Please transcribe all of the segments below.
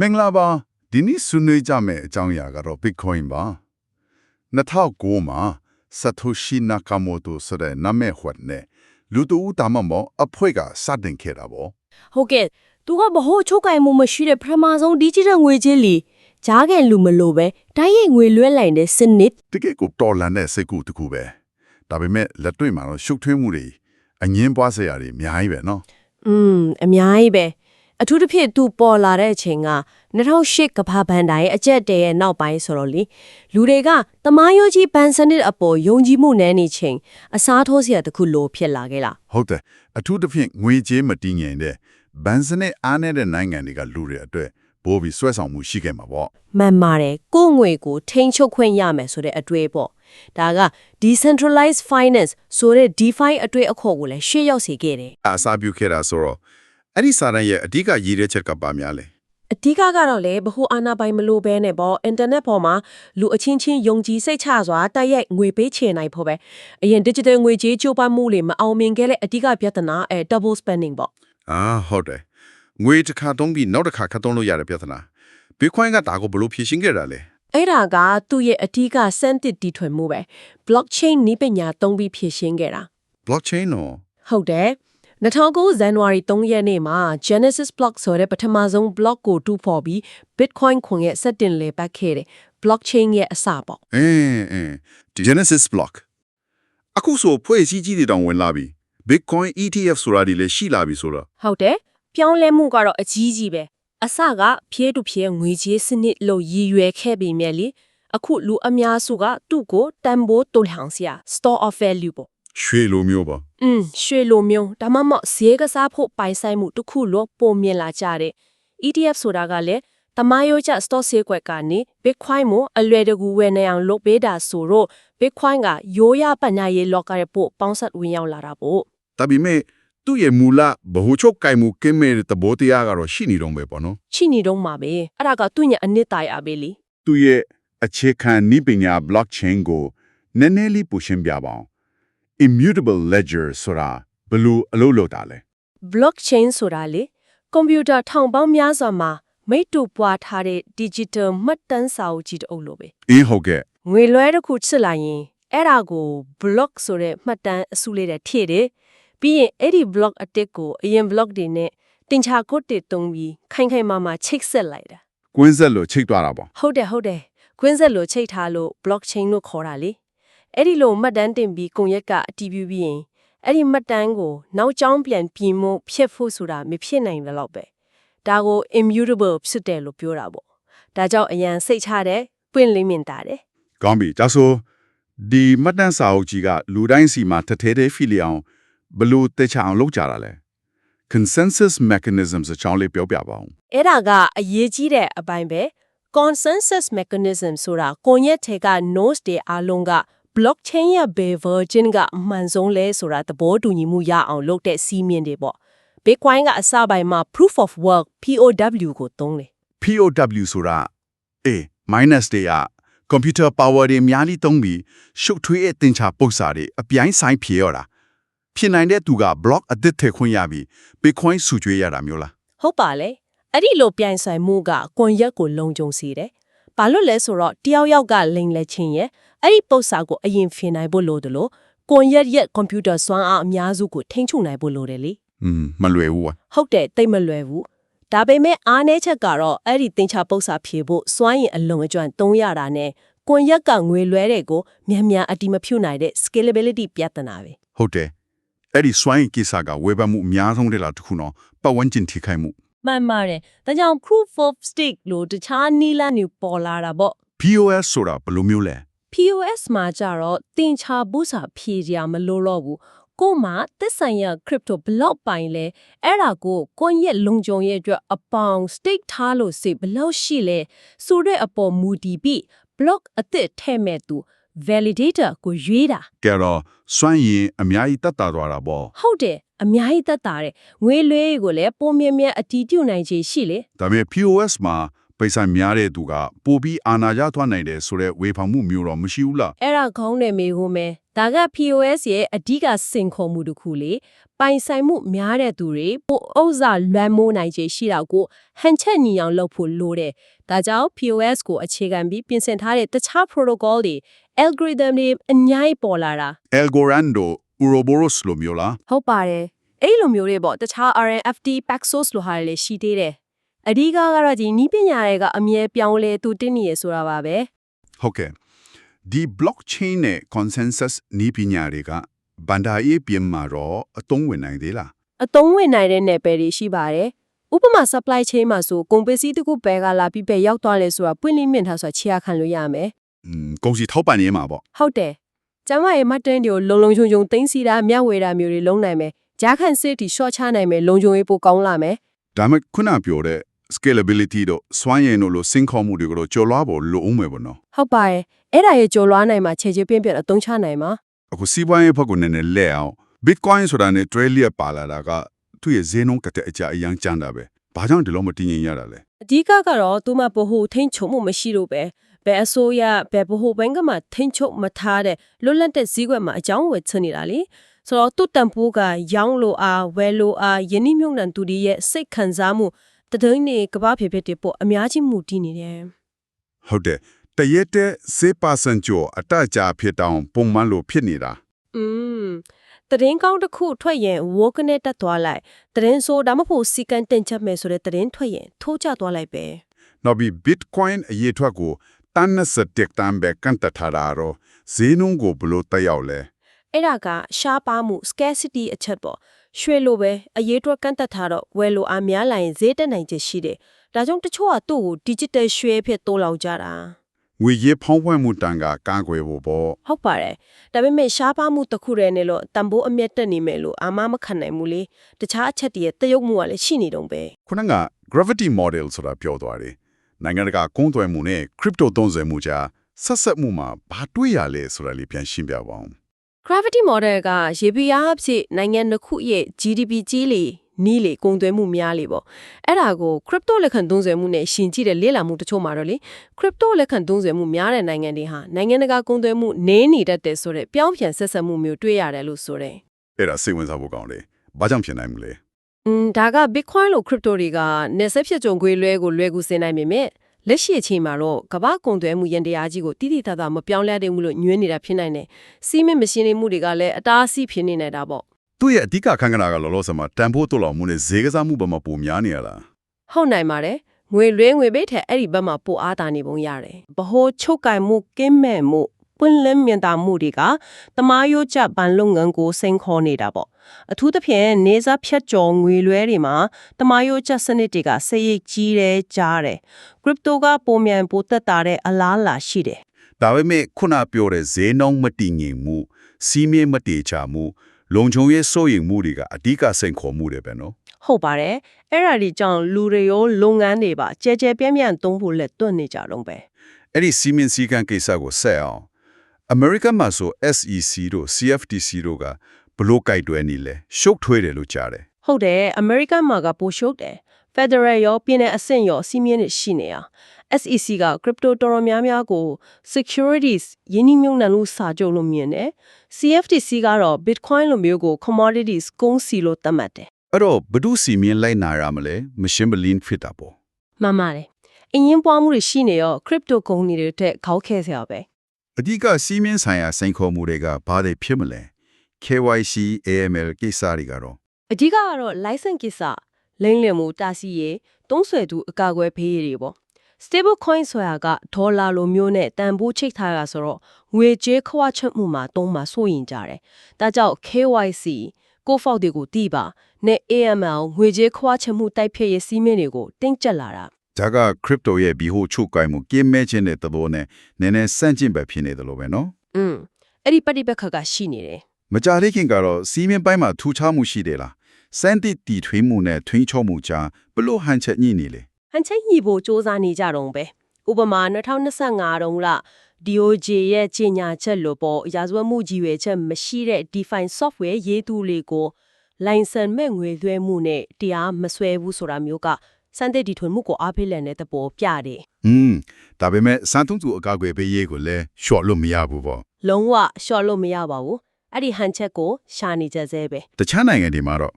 မင်္ဂလာပါဒီနေ့ဆွေးနွေးကြမယ့်အကြောင်းအရာကတော့ Bitcoin ပါ2009မှာ Satoshi Nakamoto ဆိုတဲ့နာမည်ဟွက်နဲ့လူတူဦးတာမမောအဖွဲ့ကစတင်ခဲ့တာပေါ့ ဟုတ်ကဲ့သူကဘ ਹੁ ချုပ်ကင်မှုမရှိတဲ့ပထမဆုံး digital ငွေကြေးလီကြားကန်လူမလို့ပဲတိုင်းရိပ်ငွေလွှဲလိုက်တဲ့စနစ် တကယ်ကိုတော်လန်တဲ့စိတ်ကူတစ်ခုပဲဒါပေမဲ့လက်တွေ့မှာတော့ရှုပ်ထွေးမှုတွေအငင်းပွားစရာတွေအများကြီးပဲနော် อืมအများကြီးပဲ အထူးသဖြင့်သူပေါ်လာတဲ့အချိန်က2008ကမ္ဘာဘဏ္ဍာရဲ့အကျက်တဲရဲ့နောက်ပိုင်းဆိုတော့လေလူတွေကတမားရိုးကြီးဘဏ်စနစ်အပေါ်ယုံကြည်မှုနည်းနေချိန်အစားထိုးစရာတစ်ခုလိုဖြစ်လာခဲ့လားဟုတ်တယ်အထူးသဖြင့်ငွေကြေးမတည်ငြိမ်တဲ့ဘန်စနစ်အားနေတဲ့နိုင်ငံတွေကလူတွေအတွက်ဘိုးပြီးဆွဲဆောင်မှုရှိခဲ့မှာပေါ့မှန်ပါတယ်ကိုယ့်ငွေကိုထိန်းချုပ်ခွင့်ရမယ်ဆိုတဲ့အတွေ့ပေါ့ဒါက decentralized finance ဆိုတဲ့ DeFi အတွေ့အခေါ်ကိုလည်းရှေ့ရောက်စေခဲ့တယ်အစားပြုခဲ့တာဆိုတော့ အဲ့ဒီစာရန်ရဲ့အဓိကရည်ရွယ်ချက်ကပါများလဲအဓိကကတော့လေဘ ਹੁ အာနာပိုင်မလို့ဘဲနဲ့ပေါ့အင်တာနက်ပေါ်မှာလူအချင်းချင်းယုံကြည်စိတ်ချစွာတိုက်ရိုက်ငွေပေးချေနိုင်ဖို့ပဲအရင် digital ငွေကြေးချိုးပမှုတွေမအောင်မြင်ခဲ့တဲ့အဓိကပြဿနာအဲ double spending ပေါ့အာဟုတ်တယ်ငွေတစ်ခါသုံးပြီးနောက်တစ်ခါခတ်သုံးလို့ရတဲ့ပြဿနာ Bitcoin ကဒါကိုဘယ်လိုဖြေရှင်းခဲ့တာလဲအဲ့ဒါကသူ့ရဲ့အဓိကစမ်းသစ်တီထွင်မှုပဲ blockchain နည်းပညာသုံးပြီးဖြည့်ရှင်းခဲ့တာ blockchain နော်ဟုတ်တယ် 2009 January 3ရက်နေ့မှာ Genesis block ဆိုတဲ့ပထမဆုံး block ကိုတူဖော်ပြီး Bitcoin ခွန်ရဲ့စက်တင်လေပတ်ခဲ့တယ် blockchain ရဲ့အစပေါ့အင်းအင်းဒီ Genesis block အခုဆိုဖွဲ့စည်းကြီးတွေတောင်ဝင်လာပြီ Bitcoin ETF ဆိုတာဒီလည်းရှိလာပြီဆိုတော့ဟုတ်တယ်ပြောင်းလဲမှုကတော့အကြီးကြီးပဲအစကဖြဲတူဖြဲငွေကြေးစနစ်လို့ရည်ရွယ်ခဲ့ပေမဲ့လေအခုလူအများစုကသူ့ကိုတန်ဖိုးတိုးလှောင်စရာ store of value ပေါ့ ရွှေလိုမျိုးပါ อืมရွှေလိုမျိုးဒါမှမဟုတ်ဈေးကစားဖို့ပိုင်ဆိုင်မှုတစ်ခုလို့ပုံမြင်လာကြတဲ့ ETF ဆိုတာကလည်းတမယိုကျ stock ဈေးကွက်ကနေ Bitcoin မို့အလွယ်တကူဝယ်နေအောင်လုပ်ပေးတာဆိုတော့ Bitcoin ကရိုးရပညာရေးလောကရဲ့ပို့ပေါင်းဆက်ဝင်ရောက်လာတာပေါ့ ဒါပေမဲ့သူ့ရဲ့မူလဘ ਹੁ ချုပ်ကင်မှုကင်းမဲ့တဲ့သဘောတရားကတော့ရှိနေတော့ပဲပေါ့နော် ချိနေတော့မှာပဲအဲ့ဒါကသူ့ညအနှစ်သာရပဲလေ သူ့ရဲ့အခြေခံနိပညာ blockchain ကိုနည်းနည်းလေးပူရှင်းပြပါအောင် immutable ledger ဆိုတာဘယ်လိုအလုပ်လုပ်တာလဲ blockchain ဆိုတာလေကွန်ပျူတာထောင်ပေါင်းများစွာမှာမိတူပွားထားတဲ့ digital မှတ်တမ်းစာအုပ်ကြီးတစ်အုပ်လိုပဲအင်းဟုတ်ကဲ့ငွေလွှဲတစ်ခုချစ်လာရင်အဲ့ဒါကို block ဆိုတဲ့မှတ်တမ်းအစုလေးနဲ့ထည့်တယ်ပြီးရင်အဲ့ဒီ block အတစ်ကိုအရင် block တွေနဲ့တင်ချာကိုတစ်တုံးပြီးခိုင်ခိုင်မာမာချိတ်ဆက်လိုက်တာကွင်းဆက်လို့ချိတ်သွားတာပေါ့ဟုတ်တယ်ဟုတ်တယ်ကွင်းဆက်လို့ချိတ်ထားလို့ blockchain လို့ခေါ်တာလေ အဲ့ဒီလိုမှတ်တမ်းတင်ပြီးကွန်ရက်ကအတည်ပြုပြီးရင်အဲ့ဒီမှတ်တမ်းကိုနောက်ကျောင်းပြန်ပြင်မှုဖြစ်ဖို့ဆိုတာမဖြစ်နိုင်တယ်လို့ပဲဒါကို immutable ဖြစ်တယ်လို့ပြောတာပေါ့ဒါကြောင့်အရန်စိတ်ချတယ်ပွင့်လင်းမြင်တာတယ်ကောင်းပြီဒါဆိုဒီမှတ်တမ်းစာအုပ်ကြီးကလူတိုင်းစီမှာတထဲထဲဖိလျအောင်ဘယ်လို့တေချာအောင်လုပ်ကြတာလဲ consensus mechanisms အကြောင်းလေးပြောပြပါဦးအဲ့ဒါကအရေးကြီးတဲ့အပိုင်းပဲ consensus mechanism ဆိုတာကွန်ရက်ထဲက nodes တွေအားလုံးက blockchain ရဲ့ဘယ် version ကအမှန်ဆုံးလဲဆိုတာသဘောတူညီမှုရအောင်လုပ်တဲ့စီးမြင်တွေပေါ့ Bitcoin ကအစပိုင်းမှာ proof of work POW ကိုသုံးတယ် POW ဆိုတာအေး minus တွေက computer power တွေအများကြီးသုံးပြီးရှုပ်ထွေးတဲ့သင်္ချာပု္ပ္ပစာတွေအပြိုင်ဆိုင်ဖြေရတာဖြစ်နိုင်တဲ့သူက block အသစ်ထည့်ခွင့်ရပြီး Bitcoin စုကြွေးရတာမျိုးလားဟုတ်ပါလေအဲ့ဒီလိုပြိုင်ဆိုင်မှုကကွန်ရက်ကိုလုံခြုံစေတယ် ဘာလို့လဲဆိုတော့တယောက်ယောက်ကလိန်လက်ချင်းရဲ့အဲ့ဒီပု္ပ္ပစာကိုအရင်ဖင်နိုင်ဖို့လိုတယ်လို့ကွန်ရက်ရဲ့ကွန်ပျူတာစွမ်းအားအများစုကိုထိန်းချုပ်နိုင်ဖို့လိုတယ်လေอืมမလွယ်ဘူးကွာဟုတ်တယ်တိတ်မလွယ်ဘူးဒါပေမဲ့အားနည်းချက်ကတော့အဲ့ဒီတင်ချပု္ပ္ပစာဖြေဖို့စွမ်းရင်အလုံးအကျွမ်းသုံးရတာနဲ့ကွန်ရက်ကငွေလွှဲတဲ့ကိုမြန်မြန်အတိမဖြူနိုင်တဲ့ scalability ပြဿနာပဲဟုတ်တယ်အဲ့ဒီ swine ကိစ္စကဝေဖန်မှုအများဆုံးတဲ့လားတစ်ခုနော်ပတ်ဝန်းကျင်ထိခိုက်မှု မှန်ပါတယ်ဒါကြောင့် proof of stake လို့တခြားနီးလန်းတွေပေါ်လာတာပေါ့ POS ဆိုတာဘယ်လိုမျိုးလဲ POS မှာကြတော့တင်ချာဘူးစာဖြည့်ကြမလို့တော့ဘူးကို့မှာသက်ဆိုင်ရာ crypto block ပိုင်လဲအဲ့ဒါကိုကိုယ့်ရဲ့လုံခြုံရေးအတွက်အပေါင် stake ထားလို့စိတ်ဘယ်လောက်ရှိလဲဆိုတဲ့အပေါ်မူတည်ပြီး block အသစ်ထဲ့မဲ့သူ validator ကိုရွေးတာကဲတော့စွန့်ရင်အများကြီးတတ်တာသွားတာပေါ့ဟုတ်တယ်အများကြီးသက်သာတယ်ငွေလွှဲကိုလည်းပုံမြင်မြတ်အတီးပြုတ်နိုင်ခြေရှိလေဒါပေမဲ့ POS မှာ ပိစာများတဲ့သူကပိုပြီးအာဏာရသွားနိုင်တယ်ဆိုတော့ဝေဖန်မှုမျိုးတော့မရှိဘူးလားအဲ့ဒါခေါင်းနဲ့မေးဖို့မယ်ဒါက POS ရဲ့အဓိကစင်ခေါ်မှုတစ်ခုလေပိုင်ဆိုင်မှုများတဲ့သူတွေပိုဥစ္စာလွှမ်းမိုးနိုင်ခြေရှိတာကိုဟန်ချက်ညီအောင်လုပ်ဖို့လိုတယ်။ဒါကြောင့် POS ကိုအခြေခံပြီးပြင်ဆင်ထားတဲ့တခြား protocol တွေ algorithm တွေအများကြီးပေါ်လာတာ Algorand တို့ Ouroboros လိုမျိုးလားဟုတ်ပါတယ်အဲ့လိုမျိုးတွေပေါ့တခြား RNFT Paxos လိုဟာတွေလည်းရှိသေးတယ် အဓိကကတော့ဒီနီးပညာတွေကအမြဲပြောင်းလဲသူတင်းနေရဆိုတာပါပဲဟုတ်ကဲ့ဒီ blockchain နဲ့ consensus နီးပညာတွေကဘန်ဒါရေးပြင်မှာတော့အသုံးဝင်နိုင်သေးလားအသုံးဝင်နိုင်တဲ့နယ်ပယ်တွေရှိပါတယ်ဥပမာ supply chain မှာဆိုကုန်ပစ္စည်းတစ်ခုဘယ်ကလာပြီးဘယ်ရောက်သွားလဲဆိုတာပွင့်လင်းမြင်ထားဆိုတာခြေရခံလို့ရမယ်อืมကုန်စည်ထောက်ပံ့ရေးမှာပေါ့ဟုတ်တယ်ကျမရဲ့မတ်တန်တွေကိုလုံလုံချုံချုံသိမ်းစီတာမျှဝေတာမျိုးတွေလုံးနိုင်မယ်ဂျားခန့်စစ်တီ short ချနိုင်မယ်လုံချုံရေးပိုကောင်းလာမယ်ဒါမှခုနပြောတဲ့ scalability တို့စွမ်းရည်တို့လိုစင်ခေါ်မှုတွေကိုကြော်လွှားဖို့လိုအောင်မယ်ပေါ့နော်ဟုတ်ပါတယ်အဲ့ဒါရဲ့ကြော်လွားနိုင်မှာခြေချပြင်းပြအသုံးချနိုင်မှာအခုစီးပွားရေးဘက်ကနည်းနည်းလဲအောင် bitcoin ဆိုတာနဲ့ trade လျက်ပါလာတာကသူ့ရဲ့ဈေးနှုန်းကတဲ့အကြအယံကျန်တာပဲဘာကြောင့်ဒီလိုမတည်ငြိမ်ရတာလဲအဓိကကတော့သူမဘဟုထိန်ချုံမှုမရှိတော့ပဲဘယ်အစိုးရဘယ်ဘဟုဘင်ကမှထိန်ချုံမထားတဲ့လွတ်လပ်တဲ့ဈေးကွက်မှာအကြောင်းဝယ်ချနေတာလေဆိုတော့သူ့တန်ဖိုးကရောင်းလို့အားဝယ်လို့အားယင်းနှမြုံနှံသူတွေရဲ့စိတ်ခံစားမှု တဒိန်းနေကဘာဖြစ်ဖြစ်တဲ့ပေါ့အများကြီးမှုတည်နေတယ်ဟုတ်တယ်တရက်တဲ့စေပါစံကျော်အတကြဖြစ်တောင်ပုံမှန်လို့ဖြစ်နေတာอืมတရင်ကောင်းတစ်ခုထွက်ရင်ဝေါကနေတက်သွားလိုက်တရင်ဆိုဒါမှမဟုတ်စီကန်တင်ချက်မယ်ဆိုတဲ့တရင်ထွက်ရင်ထိုးကျသွားလိုက်ပဲနောက်ပြီး bitcoin အရေးထွက်ကိုတန်းနစတက်တန်ဘက်ကန်တထားတာတော့ဈေးနှုန်းကိုဘလို့တက်ရောက်လဲအဲ့ဒါကရှားပါမှု scarcity အချက်ပေါ့ ရွှေလိုပဲအရေးအတွက်ကန့်သက်ထားတော့ဝယ်လိုအားများလာရင်ဈေးတက်နိုင်ချေရှိတယ်ဒါကြောင့်တချို့ကသူ့ကို digital ရွှေအဖြစ်တိုးလောက်ကြတာငွေရေးဖောင်းဖွက်မှုတန်ကကားကွယ်ဖို့ပေါ့ဟုတ်ပါတယ်ဒါပေမဲ့ရှားပါမှုတစ်ခုတည်းနဲ့လို့တန်ဖိုးအမျက်တက်နေမယ်လို့အာမမခံနိုင်ဘူးလေတခြားအချက်တည်းရဲ့တရုပ်မှုကလည်းရှိနေတုံးပဲခုနက gravity model ဆိုတာပြောသွားတယ်နိုင်ငံတကာကုန်းသွယ်မှုနဲ့ crypto သုံးစွဲမှုကြားဆက်ဆက်မှုမှာဘာတွေ့ရလဲဆိုတာလေးပြန်ရှင်းပြပါအောင် gravity model ကရေပြားအဖြစ်နိုင်ငံတစ်ခုရဲ့ GDP ကြီးလေနီးလေကုန်သွယ်မှုများလေပေါ့အဲ့ဒါကို crypto လက်ခံသုံးစွဲမှုနဲ့ရှင်ကြည့်တဲ့လေ့လာမှုတချို့မှာတော့လေ crypto လက်ခံသုံးစွဲမှုများတဲ့နိုင်ငံတွေဟာနိုင်ငံတကာကုန်သွယ်မှုနည်းနေတတ်တယ်ဆိုတဲ့ပြောင်းပြန်ဆက်ဆက်မှုမျိုးတွေ့ရတယ်လို့ဆိုတယ်အဲ့ဒါစိတ်ဝင်စားဖို့ကောင်းတယ်ဘာကြောင့်ဖြစ်နိုင်မလဲอืมဒါက bitcoin လို့ crypto တွေကနယ်ဆက်ဖြစ်ကြုံခွေလွဲကိုလွယ်ကူစင်နိုင်ပေမဲ့ လက်ရှိအချိန်မှာတော့ကမ္ဘာကုန်သွယ်မှုရန်တရားကြီးကိုတိတိတသားမပြောင်းလဲသေးဘူးလို့ညွှန်းနေတာဖြစ်နိုင်တယ်စီးမင်းမရှင်းနေမှုတွေကလည်းအတားအဆီးဖြစ်နေနေတာပေါ့သူ့ရဲ့အဓိကခန့်ကနာကလောလောဆယ်မှာတန်ဖိုးတော်တော်မှုနဲ့ဈေးကစားမှုဘက်မှာပုံများနေရလားဟုတ်နိုင်ပါတယ်ငွေလွဲငွေပိတ်ထဲအဲ့ဒီဘက်မှာပိုအားတာနေပုံရတယ်ဘဟိုချုပ်ကင်မှုကင်းမဲ့မှုပွင့်လင်းမြင်သာမှုတွေကတမားရိုးချပန်လုပ်ငန်းကိုစိန်ခေါ်နေတာပေါ့ အထူးသဖြင့်နေစားဖြတ်ကျော်ငွေလွဲတွေမှာတမားရိုးချစနစ်တွေကစိတ်ရိပ်ကြီးတယ်ကြားတယ်ကရစ်ပတိုကပုံမြန်ပိုတက်တာတဲ့အလားအလာရှိတယ်ဒါပေမဲ့ခုနပြောတဲ့ဈေးနှုန်းမတည်ငြိမ်မှုစီးမင်းမတည်ချမှုလုံခြုံရေးစိုးရိမ်မှုတွေကအဓိကစိန်ခေါ်မှုတွေပဲနော်ဟုတ်ပါတယ်အဲ့ဒါဒီကြောင့်လူတွေရောလုပ်ငန်းတွေပါကြဲကြဲပြန့်ပြန့်သုံးဖို့လက်တွန့်နေကြတော့ပဲအဲ့ဒီစီမင်းစည်းကမ်းကိစ္စကိုဆက်အောင် American မှာဆို SEC တို့ CFTC တို့က ဘလို့ကြိုက်တွဲနေလဲရှုပ်ထွေးတယ်လို့ကြားတယ်ဟုတ်တယ် American မှာကပိုရှုပ်တယ် Federal ရောပြည်နယ်အဆင့်ရောစီးမြင့်နေရှိနေတာ SEC က crypto တော်တော်များများကို securities ယင်းနှိမ့်နှံလို့စာချုပ်လို့မြင်တယ် CFTC ကတော့ Bitcoin လိုမျိုးကို commodities ကုန်စီလို့သတ်မှတ်တယ်အဲ့တော့ဘဒုစီမင်းလိုက်နာရမလဲမရှင်းမလင်းဖြစ်တာပေါ့မှန်ပါတယ်အရင်ပွားမှုတွေရှိနေရော crypto ကုန်တွေတဲ့ခေါက်ခဲစရာပဲအဓိကစီမင်းဆိုင်ရာစိန်ခေါ်မှုတွေကဘာတွေဖြစ်မလဲ KYC AML ကိစ္စတွေကတော့အဓိကကတော့ license ကိစ္စလိမ့်လည်မှုတာစီရေသုံးဆွဲသူအကာအကွယ်ဖေးရတွေပေါ့ stable coin ဆိုတာကဒေါ်လာလိုမျိုးနဲ့တန်ဖိုးချိတ်ထားတာဆိုတော့ငွေကြေးခွာချက်မှုမှာသုံးမှာစိုးရင်ကြတယ်။ဒါကြောင့် KYC ကိုဖောက်တွေကိုတီးပါနဲ့ AML ငွေကြေးခွာချက်မှုတိုက်ဖျက်ရေးစည်းမျဉ်းတွေကိုတင်းကျပ်လာတာ။ဒါက crypto ရဲ့ဘီဟိုချုပ်ကိုင်မှုကင်းမဲ့ခြင်းတဲ့သဘောနဲ့နည်းနည်းဆန့်ကျင်ပဲဖြစ်နေတယ်လို့ပဲနော်။อืมအဲ့ဒီပဋိပက္ခကရှိနေတယ် မကြသေးခင်ကတော့စီမင်းပိုင်းမှာထူခြားမှုရှိတယ်လားစန်တီတီထွေးမှုနဲ့ထွင်းချောမှုကြားဘလို့ဟန်ချက်ညှိနေလေ ။ဟန်ချိတ်ညီဖို့စ조사နေကြတော့ပဲ။ဥပမာ2025တုန်းက DOJ ရဲ့ကြီးညာချက်လို့ပေါ့ရာဇဝတ်မှုကြီးရွယ်ချက်မရှိတဲ့ define software ရေးသူတွေကို license မဲ့ငွေသွဲမှုနဲ့တရားမဆွဲဘူးဆိုတာမျိုးကစံတဲ့ဒီထွင်မှုကိုအားပေးလည်တဲ့သဘောပြတယ် อืมဒါပေမဲ့စံထုံးသူအကာအကွယ်ပေးရေးကိုလည်းရှော့လို့မရဘူးပေါ့ ။လုံးဝ short လို့မရပါဘူး အဲ့ဒီဟန်ချက်ကိုရှာနေကြသေးပဲတခြားနိုင်ငံတွေမှာတော့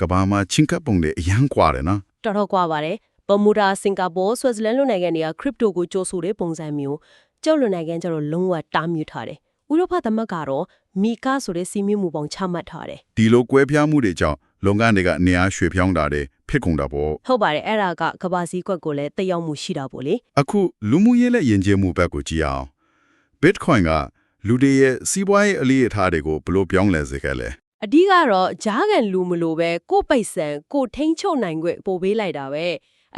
ကဘာမှာချင်းကပ်ပုံတွေအရန်ကွာတယ်နော်တော်တော်ကွာပါတယ်ဘမူဒါစင်ကာပူဆွစ်ဇာလန်လိုနိုင်ငံတွေကခရစ်တိုကိုကြိုးဆိုတဲ့ပုံစံမျိုးကျောက်လွန်နိုင်ငံကျတော့လုံးဝတားမြစ်ထားတယ်ဥရောပသမဂ္ဂကတော့မီကာဆိုတဲ့စီမင်းမှုပုံချမှတ်ထားတယ်ဒီလိုကွဲပြားမှုတွေကြောင့်လုံကန်တွေကနေအားရွှေ့ပြောင်းတာတွေဖြစ်ကုန်တာပေါ့ဟုတ်ပါတယ်အဲ့ဒါကကဘာစည်းကွက်ကိုလည်းတက်ရောက်မှုရှိတာပေါ့လေအခုလူမှုရေးလက်ယဉ်ကျေးမှုဘက်ကိုကြည့်အောင် Bitcoin က လူတွေရဲ့စီးပွားရေးအလေးအထားတွေကိုဘယ်လိုပြောင်းလဲစေခဲ့လဲအဓိကတော့ဂျားကန်လူမလို့ပဲကိုယ့်ပိတ်ဆန်ကိုယ်ထိန်းချုပ်နိုင်ခွင့်ပို့ပေးလိုက်တာပဲ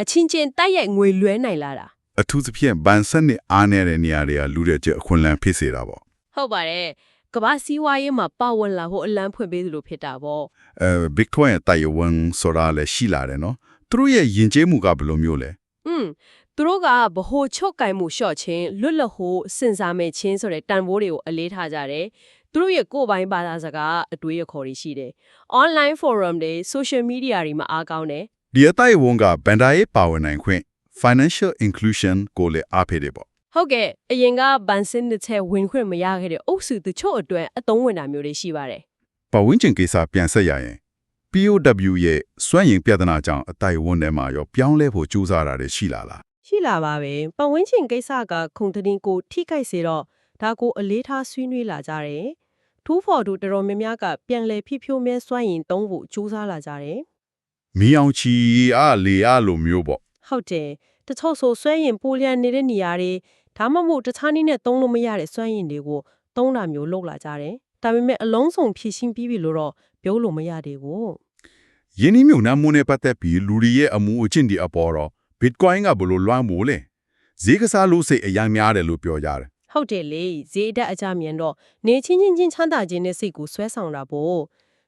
အချင်းချင်းတိုက်ရိုက်ငွေလွှဲနိုင်လာတာအထူးသဖြင့်ဘန်ဆက်နဲ့အားနေတဲ့နေရာတွေကလူတွေကျအခွင့်အလမ်းဖြစ်စေတာပေါ့ဟုတ်ပါတယ်ကဘာစီးဝါရေးမှာပါဝင်လာဖို့အလံဖွင့်ပေးသလိုဖြစ်တာပေါ့အဲ Bitcoin ရဲ့တိုင်ဝမ်ဆိုတာလည်းရှိလာတယ်နော်သူတို့ရဲ့ယဉ်ကျေးမှုကဘယ်လိုမျိုးလဲอืม သူတို့ကဗဟိုချုပ်ကင်မှုရှော့ချင်းလွတ်လပ်ဟိုစင်စားမဲ့ချင်းဆိုတဲ့တန်ဖိုးတွေကိုအလေးထားကြတယ်သူတို့ရဲ့ကိုယ်ပိုင်ဘာသာစကားအတွေးရခေါ်တွေရှိတယ် online forum တွေ social media တွေမှာအားကောင်းတယ်ဒီအတိုင်ဝမ်ကဘန်ဒါရေးပါဝင်နိုင်ခွင့် financial inclusion ကိုလည်းအားပေးတယ်ပေါ့ဟုတ်ကဲ့အရင်ကဘန်စင်းတစ်ချက်ဝင်ခွင့်မရခဲ့တဲ့အုပ်စုတချို့အတွက်အသုံးဝင်တာမျိုးတွေရှိပါတယ်ပဝင်းကျင်ကိစ္စပြန်ဆက်ရရင် POW ရဲ့စွမ်းရင်ပြဿနာကြောင့်အတိုင်ဝန်းထဲမှာရောပြောင်းလဲဖို့ကြိုးစားတာတွေရှိလာလား ရှိလာပါပဲပတ်ဝန်းကျင်ကိစ္စကခုံတရင်ကို ထိခိုက်စေတော့ဒါကိုအလေးထားဆွေးနွေးလာကြတယ်ထူးဖော်တို့တော်တော်များများကပြန်လဲဖြိဖြိုးမဲစွမ်းရင်တုံးဖို့ကြိုးစားလာကြတယ်မီအောင်ချီအားလေအားလိုမျိုးပေါ့ဟုတ်တယ်တချို့ဆိုစွမ်းရင်ပိုလျန်နေတဲ့နေရာတွေဒါမှမဟုတ်တခြားနည်းနဲ့သုံးလို့မရတဲ့စွမ်းရင်တွေကိုသုံးတာမျိုးလုပ်လာကြတယ်ဒါပေမဲ့အလုံးစုံဖြည့်ရှင်းပြီးပြီလို့တော့ပြောလို့မရသေးဘူးယင်းဒီမျိုးနာမနဲ့ပတ်သက်ပြီးလူတွေရဲ့အမှုအကျင့်တွေအပေါ်တော့ Bitcoin ကဘယ်လိုလွှမ်းမိုးလဲဈေးကစားလို့စိတ်အရင်များတယ်လို့ပြောကြတယ်ဟုတ်တယ်လေဈေးတက်အကြမြန်တော့နေချင်းချင်းချင်းချမ်းသာခြင်းနဲ့စိတ်ကိုဆွဲဆောင်တာပေါ့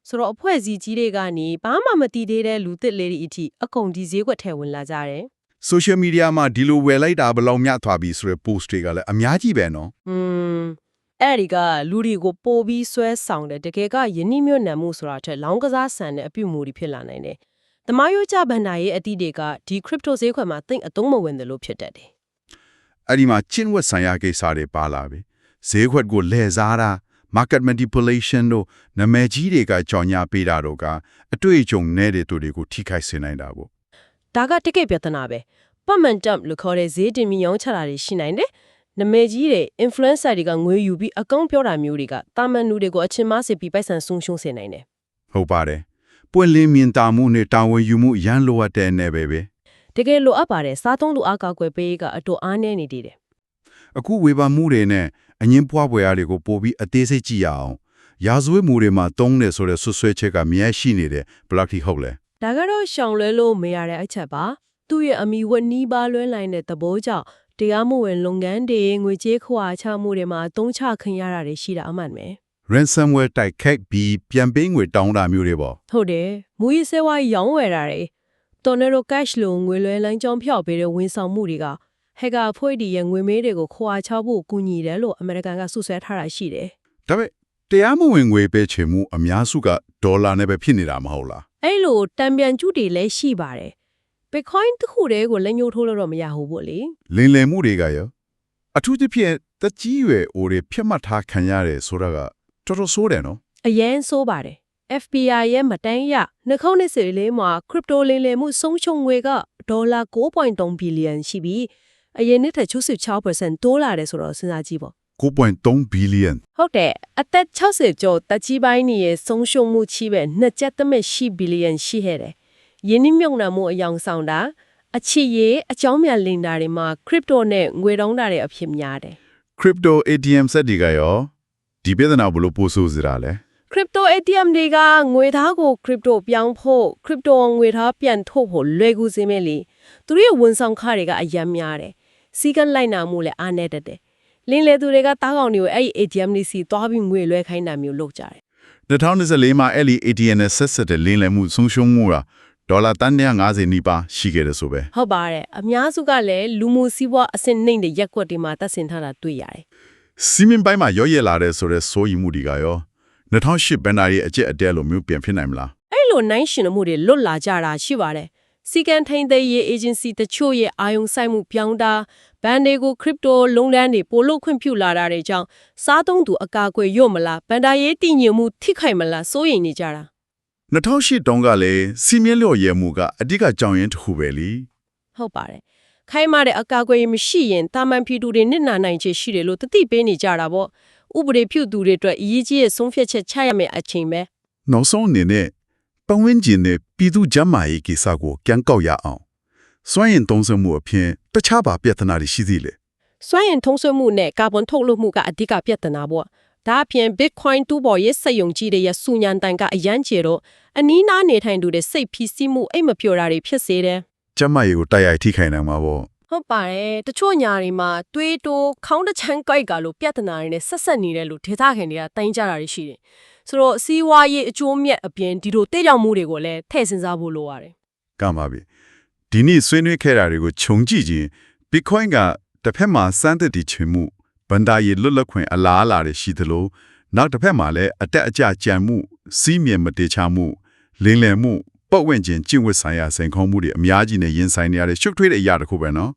ဆိုတော့အဖွဲ့အစည်းကြီးတွေကနေဘာမှမတည်သေးတဲ့လူသစ်လေးတွေအထိအကုန်ဒီဈေးကွက်ထဲဝင်လာကြတယ် social media မှာဒီလိုဝယ်လိုက်တာဘယ်လောက်မြတ်သွားပြီဆိုတဲ့ post တွေကလည်းအများကြီးပဲနော်อืมအဲ့ဒီကလူတွေကိုပို့ပြီးဆွဲဆောင်တယ်တကယ်ကယင်းနှိမ့်ညံ့မှုဆိုတာထက်လောင်းကစားဆန်တဲ့အပြုတ်မှုတွေဖြစ်လာနိုင်တယ်။ တမယိုကြဘန်နာရဲ့အသည့်တွေကဒီ crypto ဈေးခွက်မှာသိမ့်အသုံးမဝင်တယ်လို့ဖြစ်တတ်တယ်အဲ့ဒီမှာချင်းဝက်ဆိုင်ရာကိစ္စတွေပါလာပြီဈေးခွက်ကိုလဲစားတာ market manipulation တို့နာမည်ကြီးတွေကကြော်ညာပေးတာတို့ကအတွေ့အကြုံနေတဲ့သူတွေကိုထိခိုက်စေနိုင်တာပေါ့။ဒါကတကယ့်ပြဿနာပဲ။ momentum လို့ခေါ်တဲ့ဈေးတင်ပြီးရောင်းချတာတွေရှိနိုင်တယ်။နမဲကြီးတွေ influencer တွေကငွေယူပြီးအကောင့်ပြောတာမျိုးတွေကတာမန်လူတွေကိုအချင်းမစစ်ပြီးပိုက်ဆံဆုံးရှုံးစေနိုင်တယ်ဟုတ်ပါတယ် ပွင့်လင်းမြင်တာမှုနဲ့တာဝန်ယူမှုရန်လိုအပ်တဲ့နယ်ပဲပဲ။တကယ်လိုအပ်ပါတယ်စားသုံးသူအကာအကွယ်ပေးရေးကအတူအားနည်းနေသေးတယ်အခုဝေဖန်မှုတွေနဲ့အငင်းပွားပွဲအားတွေကိုပို့ပြီးအသေးစိတ်ကြည့်ရအောင်ရာဇဝတ်မှုတွေမှာတုံးတယ်ဆိုတဲ့ဆွဆွဲချက်ကမြဲရှိနေတယ်ဘယ်လောက်ထိဟုတ်လဲ။ဒါကတော့ရှောင်လွဲလို့မရတဲ့အချက်ပါ။သူ့ရဲ့အမိဝတ်နီးပါးလွှဲလိုက်တဲ့သဘောကြောင့်တရားမဝင်လုပ်ငန်းတွေငွေကြေးခွာချမှုတွေမှာတုံးချခင်ရတာတွေရှိတာအမှန်ပဲ ransomware တိုက်ခက်ပြီးပြန်ပေးငွေတောင်းတာမျိုးတွေပေါ့။ဟုတ်တယ်။မူရီဆဲဝါးရောင်းဝယ်တာတွေတော်နယ်လို cash လိုငွေလွှဲလမ်းကြောင်းဖျောက်ပေးတဲ့ဝန်ဆောင်မှုတွေကဟက်ကာအဖွဲ့ဒီရဲ့ငွေမေးတွေကိုခွာချဖို့ကူညီတယ်လို့အမေရိကန်ကစွပ်စွဲထားတာရှိတယ်ဒါပေမဲ့တရားမဝင်ငွေပေးချေမှုအများစုကဒေါ်လာနဲ့ပဲဖြစ်နေတာမဟုတ်လား။အဲ့လိုတံပြန်ကျုတွေလည်းရှိပါတယ်။ Bitcoin တစ်ခုတည်းကိုလက်ညှိုးထိုးလို့တော့မရဘူးပေါ့လေလင်လယ်မှုတွေကရောအထူးသဖြင့်တက်ကြီးရွယ်အိုတွေဖြတ်မှတ်ထားခံရတယ်ဆိုတာက တော်တော်ဆိုးတယ်နော်။အရန်ဆိုးပါတယ်။ FBI ရဲ့မတန်းရနှခုံးနှစ်စီလေးမှာ crypto လင်းလည်မှုဆုံးရှုံးငွေကဒေါ်လာ9.3ဘီလီယံရှိပြီးအရင်နှစ်ထက်66%တိုးလာတယ်ဆိုတော့စဉ်းစားကြည့်ပေါ့9.3 billion ဟုတ်တယ်အသက်60ကျော်တက်ကြီးပိုင်းနေရဲ့ဆုံးရှုံးမှုချီပဲနှစ်ကျပ်သမက်ရှိဘီလီယံရှိခဲ့တယ်။ယင်းနှမြုံနှံမှုအယောင်ဆောင်တာအချစ်ရေးအကြောင်းမြန်လင်တာတွေမှာ crypto နဲ့ငွေတောင်းတာတွေအဖြစ်များတယ် crypto ATM စက်တွေကရော ဒီပြဿနာဘယ်လိုပို့ဆိုးစရာလဲ။ crypto ATM တွေကငွေသားကို crypto ပြောင်းဖို့ crypto ငွေသားပြန်ထုတ်ဖို့လွယ်ကူစေမဲ့လေ။သူတို့ရဲ့ဝန်ဆောင်ခတွေကအယံများတယ်။စီကံလိုက်နာမှုလည်းအားနည်းတတ်တယ်။လင်းလေသူတွေကတားကောင်တွေကိုအဲ့ဒီ ATM လေးစီသွားပြီးငွေလွှဲခိုင်းတာမျိုးလုပ်ကြတယ်2024မှာအဲ့ဒီ ATM နဲ့ဆက်ဆက်တဲ့လင်းလည်မှုဆုံးရှုံးမှုကဒေါ်လာတန်150နီးပါးရှိခဲ့တယ်ဆိုပဲဟုတ်ပါတယ်အများစုကလည်းလူမှုစီးပွားအဆင့်နှိမ့်တဲ့ရက်ကွက်တွေမှာတက်ဆင်ထားတာတွေ့ရတယ် စီမင်းပိုင်းမှာရော့ရဲလာတဲ့ဆိုတဲ့စိုးရိမ်မှုတွေကရော2008ဘန်နာရဲ့အကျက်အတဲလိုမျိုးပြန်ဖြစ်နိုင်မလားအဲ့လိုနိုင်ရှင်မှုတွေလွတ်လာကြတာရှိပါတယ်စီကန်ထိန်သိမ်းရေး agency တချို့ရဲ့အာယုံဆိုင်မှုပြောင်းတာဘန်တွေကို crypto လုံးလန်းတွေပိုလို့ခွင့်ပြုလာတာတွေကြောင့်စားသုံးသူအကာအကွယ်ညွတ်မလားဘန်ဒါရေးတည်ငြိမ်မှုထိခိုက်မလားစိုးရိမ်နေကြတာ2008တုန်းကလည်းစီမင်းလျော်ရဲမှုကအဓိကကြောင်းရင်းတစ်ခုပဲလीဟုတ်ပါတယ် ခိုင်မာတဲ့အကာအကွယ်မရှိရင်တာမန်ပြည်သူတွေနစ်နာနိုင်ခြေရှိတယ်လို့တတိပေးနေကြတာပေါ့ဥပဒေပြုသူတွေအတွက်အရေးကြီးတဲ့ဆုံးဖြတ်ချက်ချရမယ့်အချိန်ပဲနောက်ဆုံးအနေနဲ့ပတ်ဝန်းကျင်နဲ့ပြည်သူ့ကျန်းမာရေးကိစ္စကိုကြံကောက်ရအောင်စွမ်းရင်သုံးစွဲမှုအပြင်တခြားပါပြဿနာတွေရှိသေးလေစွမ်းအင်ထုံးဆွဲမှုနဲ့ကာဗွန်ထုတ်လွှတ်မှုကအဓိကပြဿနာပေါ့ဒါအပြင် Bitcoin တူပေါ်ရဲ့စက်ယုံကြီးတွေရဲ့စူညံတန်ကအရန်ကျေတော့အနီးနားနေထိုင်သူတွေစိတ်ဖိစီးမှုအိတ်မပြောတာတွေဖြစ်စေတယ် ကျန်းမာရေးကိုတိုက်ရိုက်ထိခိုက်နိုင်မှာပေါ့ဟုတ်ပါတယ်တချို့ညာတွေမှာတွေးတိုးခေါင်းတစ်ချမ်းကြိုက်ကလို့ပြဿနာတွေနဲ့ဆက်ဆက်နေတယ်လို့ဒေသခံတွေကတိုင်းကြတာတွေရှိတယ်ဆိုတော့စီးဝါးရေးအကျိုးမြတ်အပြင်ဒီလိုတေးကြောင်မှုတွေကိုလည်းထည့်စဉ်းစားဖို့လိုရတယ်ကမ်းပါပြီဒီနေ့ဆွေးနွေးခဲ့တာတွေကိုခြုံကြည့်ခြင်း Bitcoin ကတစ်ဖက်မှာစမ်းသစ်တည်ချင်မှုဗန္ဒာရီလွတ်လပ်ခွင့်အလားအလာတွေရှိသလိုနောက်တစ်ဖက်မှာလည်းအတက်အကျကြံမှုစီးမြင်မတေချမှုလင်းလည်မှု ပတ်ဝန်းကျင်ကျင့်ဝတ်ဆိုင်ရာစိန်ခေါ်မှုတွေအများကြီးနဲ့ရင်ဆိုင်နေရတဲ့ရှုပ်ထွေးတဲ့အရာတစ်ခုပဲနော်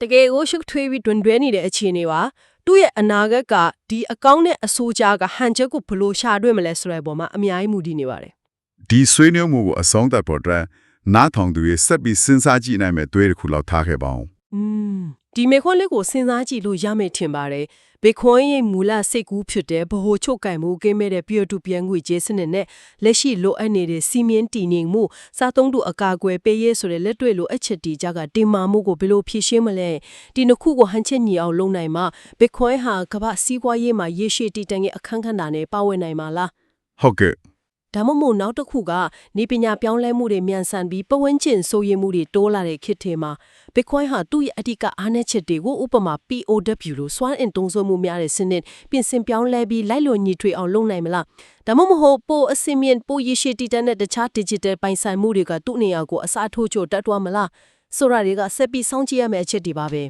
တကယ်ကိုရှုပ်ထွေးပြီးတွင်တွဲနေတဲ့အခြေအနေပါသူ့ရဲ့အနာဂတ်ကဒီအကောင့်နဲ့အဆိုးကြားကဟန်ချက်ကိုဘယ်လို့ရှာတွေ့မလဲဆိုတဲ့အပေါ်မှာအများကြီးမူတည်နေပါတယ်ဒီဆွေးနွေးမှုကိုအဆုံးသတ်ဖို့အတွက်နားထောင်သူတွေဆက်ပြီးစဉ်းစားကြည့်နိုင်မယ့်တွေးတစ်ခုလောက်ထားခဲ့ပါအောင်อืมဒီမေခွန်းလေးကိုစဉ်းစားကြည့်လို့ရမယ်ထင်ပါတယ် ဘီကွန်ရဲ့မူလစိတ်ကူးဖြစ်တဲ့ဗဟိုချုပ်ကင်မှုကင်းမဲ့တဲ့ peer to peer ငွေကြေးစနစ်နဲ့လက်ရှိလိုအပ်နေတဲ့စီမင်းတည်ငြိမ်မှုစားသုံးသူအကာအကွယ်ပေးရေးဆိုတဲ့လက်တွေ့လိုအပ်ချက်တီကြကတင်မာမှုကိုဘယ်လိုဖြည့်ရှင်းမလဲဒီနှစ်ခုကိုဟန်ချက်ညီအောင်လုပ်နိုင်မှာဘီကွန်ဟာကမ္ဘာစီးပွားရေးမှာရေရှည်တည်တံ့ရဲ့အခန်းကဏ္ဍနဲ့ပါဝင်နိုင်မှာလားဟုတ်ကဲ့ ဒါမှမဟုတ်နောက်တစ်ခုကနေပညာပြောင်းလဲမှုတွေမြန်ဆန်ပြီးပဝန်းကျင်ဆိုးရည်မှုတွေတိုးလာတဲ့ခေတ်ထဲမှာ Bitcoin ဟာသူ့ရဲ့အဓိကအားနည်းချက်တွေကိုဥပမာ POW လို့စွမ်းအင်တုံးဆွမှုများတဲ့စနစ်ပြင်ဆင်ပြောင်းလဲပြီးလိုက်လို့ညီထွေအောင်လုပ်နိုင်မလားဒါမှမဟုတ်ပိုအစင်မြင့်ပိုရရှိတည်တတ်တဲ့တခြား digital ပိုင်ဆိုင်မှုတွေကသူ့နေရာကိုအစားထိုးချို့တက်သွားမလားဆိုတာတွေကဆက်ပြီးစောင့်ကြည့်ရမယ့်အချက်တွေပါပဲ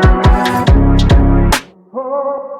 ။ Oh.